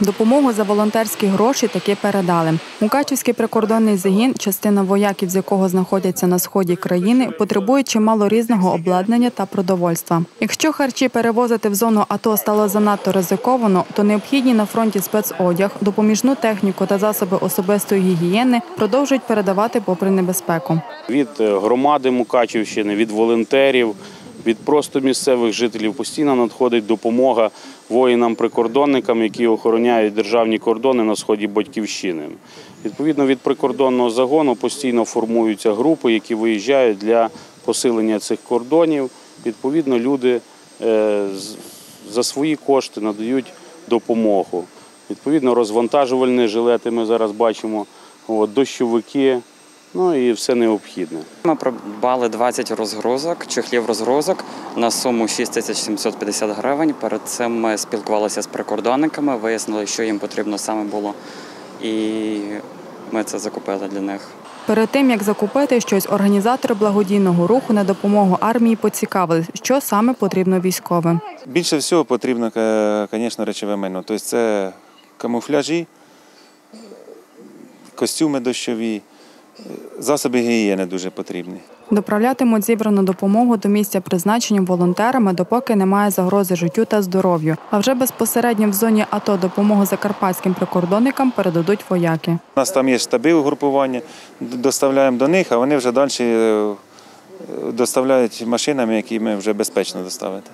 Допомогу за волонтерські гроші таки передали. Мукачівський прикордонний загін, частина вояків з якого знаходяться на сході країни, потребує чимало різного обладнання та продовольства. Якщо харчі перевозити в зону АТО стало занадто ризиковано, то необхідні на фронті спецодяг, допоміжну техніку та засоби особистої гігієни продовжують передавати попри небезпеку. від е, громади Мукачівщини, від волонтерів, від просто місцевих жителів постійно надходить допомога воїнам-прикордонникам, які охороняють державні кордони на сході батьківщини. Відповідно від прикордонного загону постійно формуються групи, які виїжджають для посилення цих кордонів. Відповідно, люди е, за свої кошти надають допомогу. Відповідно, розвантажувальні жилети ми зараз бачимо, дощовики, ну і все необхідне. Ми придбали 20 розгрузок, чехлів розгрузок на суму 6750 гривень. Перед цим ми спілкувалися з прикордонниками, вияснили, що їм потрібно саме було, і ми це закупили для них. Перед тим як закупити щось, організатори благодійного руху на допомогу армії поцікавились, що саме потрібно військовим. Більше всього потрібно, е, звісно, речове майно. Тобто це камуфляжі, костюми дощові, е, засоби гігієни дуже потрібні. Доправлятимуть зібрану допомогу до місця призначення волонтерами, допоки немає загрози життю та здоров'ю. А вже безпосередньо в зоні АТО допомогу закарпатським прикордонникам передадуть вояки. У нас там є штаби угрупування, доставляємо до них, а вони вже далі е, доставляють машинами, які ми вже безпечно доставити.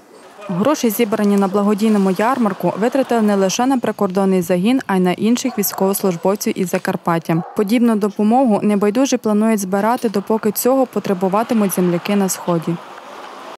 Гроші, зібрані на благодійному ярмарку, витратили не лише на прикордонний загін, а й на інших військовослужбовців із Закарпаття. Подібну допомогу небайдужі планують збирати, допоки цього потребуватимуть земляки на сході.